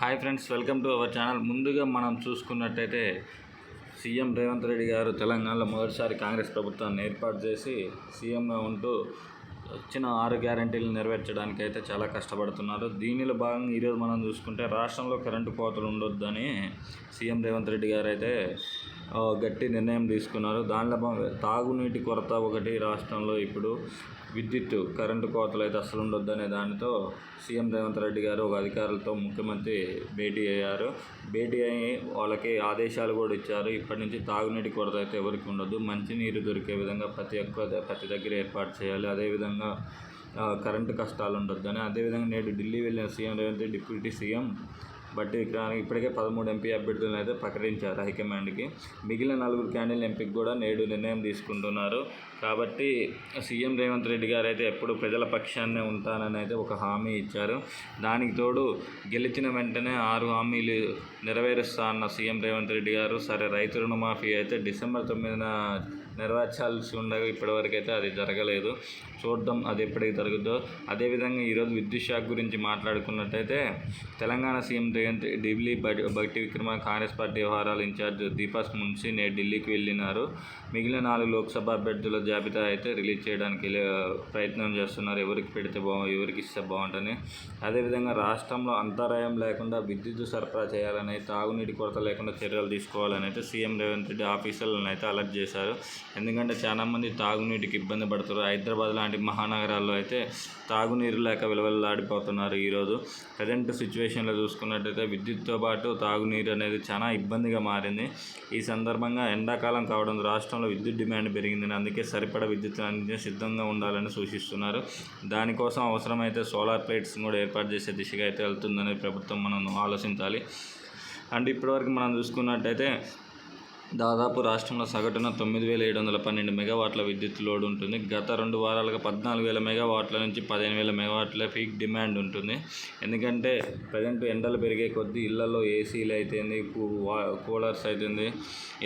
Hi friends welcome to our channel. ముందుగా మనం చూసుకున్నట్టయితే సీఎం రేవంత్ రెడ్డి గారు తెలంగాణలో మొదటిసారి కాంగ్రెస్ ప్రభుత్వాన్ని ఏర్పాటు చేసి సీఎంగా ఉంటూ వచ్చిన ఆరు గ్యారంటీలు నెరవేర్చడానికి అయితే చాలా కష్టపడుతున్నారు. దీనిలో భాగంగా ఈరోజు మనం చూసుకుంటే రాష్ట్రంలో కరెంటు కోతలు ఉండొద్దని సీఎం రేవంత్ రెడ్డి గారు అయితే గట్టి నిర్ణయం తీసుకున్నారు. దానిలో తాగునీటి కొరత ఒకటి రాష్ట్రంలో ఇప్పుడు విద్యుత్ కరెంటు కోతలు అయితే అసలు ఉండొద్దనే దానితో సీఎం రేవంత్ రెడ్డి గారు ఒక అధికారులతో ముఖ్యమంత్రి భేటీ అయ్యారు. భేటీ అయ్యి వాళ్ళకి ఆదేశాలు కూడా ఇచ్చారు. ఇప్పటి నుంచి తాగునీటి కొరత అయితే ఎవరికి ఉండదు మంచినీరు దొరికే విధంగా ప్రతి ఒక్క ప్రతి దగ్గర ఏర్పాటు చేయాలి. అదేవిధంగా కరెంటు కష్టాలు ఉండొద్దని అదేవిధంగా నేడు ఢిల్లీ వెళ్ళిన CM Revanth Reddy deputy CM but ఇక్కడ ఇప్పటికే పదమూడు ఎంపీ అభ్యర్థులను అయితే ప్రకటించారు హైకమాండ్కి. మిగిలిన నలుగురు క్యాండిల్ ఎంపీకి కూడా నేడు నిర్ణయం తీసుకుంటున్నారు. కాబట్టి సీఎం రేవంత్ రెడ్డి గారు అయితే ఎప్పుడు ప్రజల పక్షాన్నే ఉంటానని అయితే ఒక హామీ ఇచ్చారు. దానికి తోడు గెలిచిన వెంటనే ఆరు హామీలు నెరవేరుస్తా అన్న సీఎం రేవంత్ రెడ్డి గారు. సరే రైతు రుణమాఫీ అయితే డిసెంబర్ తొమ్మిదిన నెరవేర్చాల్సి ఉండగా ఇప్పటివరకు అయితే అది జరగలేదు. చూద్దాం అది ఎప్పటికి జరుగుద్దో. అదేవిధంగా ఈరోజు విద్యుత్ శాఖ గురించి మాట్లాడుకున్నట్టయితే తెలంగాణ సీఎం రేవంత్ ఢిల్లీ భట్టి విక్రమ కాంగ్రెస్ పార్టీ వ్యవహారాల ఇన్ఛార్జ్ దీపాస్ మున్సీ నేడు ఢిల్లీకి వెళ్ళినారు. మిగిలిన నాలుగు లోక్సభ అభ్యర్థుల జాబితా అయితే రిలీజ్ చేయడానికి లే- ప్రయత్నం చేస్తున్నారు. ఎవరికి పెడితే బాగు ఎవరికి ఇస్తే బాగుంటుంది అదేవిధంగా రాష్ట్రంలో అంతరాయం లేకుండా విద్యుత్ సరఫరా చేయాలని తాగునీటి కొరత లేకుండా చర్యలు తీసుకోవాలని అయితే సీఎం రేవంత్ రెడ్డి ఆఫీసర్లను అయితే అలర్ట్ చేశారు. ఎందుకంటే చాలామంది తాగునీటికి ఇబ్బంది పడుతున్నారు. హైదరాబాద్ లాంటి మహానగరాల్లో అయితే తాగునీరు లేక విలువలాడిపోతున్నారు ఈరోజు. ప్రజెంట్ సిచ్యువేషన్లో చూసుకున్నట్టయితే విద్యుత్తో పాటు తాగునీరు అనేది చాలా ఇబ్బందిగా మారింది. ఈ సందర్భంగా ఎండాకాలం కావడం రాష్ట్రంలో విద్యుత్ డిమాండ్ పెరిగిందని అందుకే సరిపడ విద్యుత్ అందించే సిద్ధంగా ఉండాలని సూచిస్తున్నారు. దానికోసం అవసరమైతే సోలార్ ప్లేట్స్ కూడా ఏర్పాటు చేసే దిశగా అయితే వెళ్తుందని ప్రభుత్వం మనం ఆలోచించాలి. అండ్ ఇప్పటివరకు మనం చూసుకున్నట్టయితే దాదాపు రాష్ట్రంలో సగటున తొమ్మిది వేల ఏడు వందల పన్నెండు మెగావాట్ల విద్యుత్ లోడ్ ఉంటుంది. గత రెండు వారాలుగా పద్నాలుగు వేల మెగావాట్ల నుంచి పదిహేను వేల మెగావాట్ల పీక్ డిమాండ్ ఉంటుంది. ఎందుకంటే ప్రజెంట్ ఎండలు పెరిగే కొద్దీ ఇళ్ళలో ఏసీలు అయితేంది కూ- కూలర్స్ అవుతుంది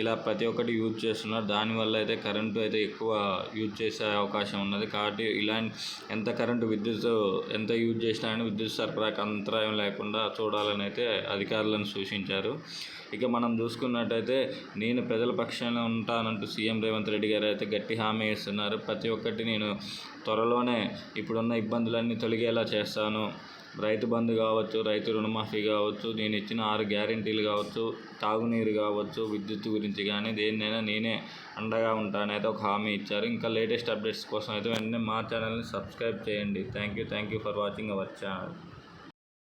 ఇలా ప్రతి ఒక్కటి యూజ్ చేస్తున్నారు. దానివల్ల అయితే కరెంటు అయితే ఎక్కువ యూజ్ చేసే అవకాశం ఉన్నది. కాబట్టి ఇలా ఎంత కరెంటు విద్యుత్ ఎంత యూజ్ చేసినా కానీ విద్యుత్ సరఫరాకు అంతరాయం లేకుండా చూడాలని అయితే అధికారులను సూచించారు. ఇక మనం చూసుకున్నట్టయితే నేను ప్రజల పక్షాన ఉంటానంటూ సీఎం రేవంత్ రెడ్డి గారు అయితే గట్టి హామీ ఇస్తున్నారు. ప్రతి ఒక్కటి నేను త్వరలోనే ఇప్పుడున్న ఇబ్బందులన్నీ తొలగేలా చేస్తాను. రైతు బంధు కావచ్చు రైతు రుణమాఫీ కావచ్చు నేను ఇచ్చిన ఆరు గ్యారెంటీలు కావచ్చు తాగునీరు కావచ్చు విద్యుత్ గురించి కానీ దేన్నైనా నేనే అండగా ఉంటానైతే ఒక హామీ ఇచ్చారు. ఇంకా లేటెస్ట్ అప్డేట్స్ కోసం అయితే వెంటనే మా ఛానల్ని సబ్స్క్రైబ్ చేయండి. Thank you thank you for watching our channel.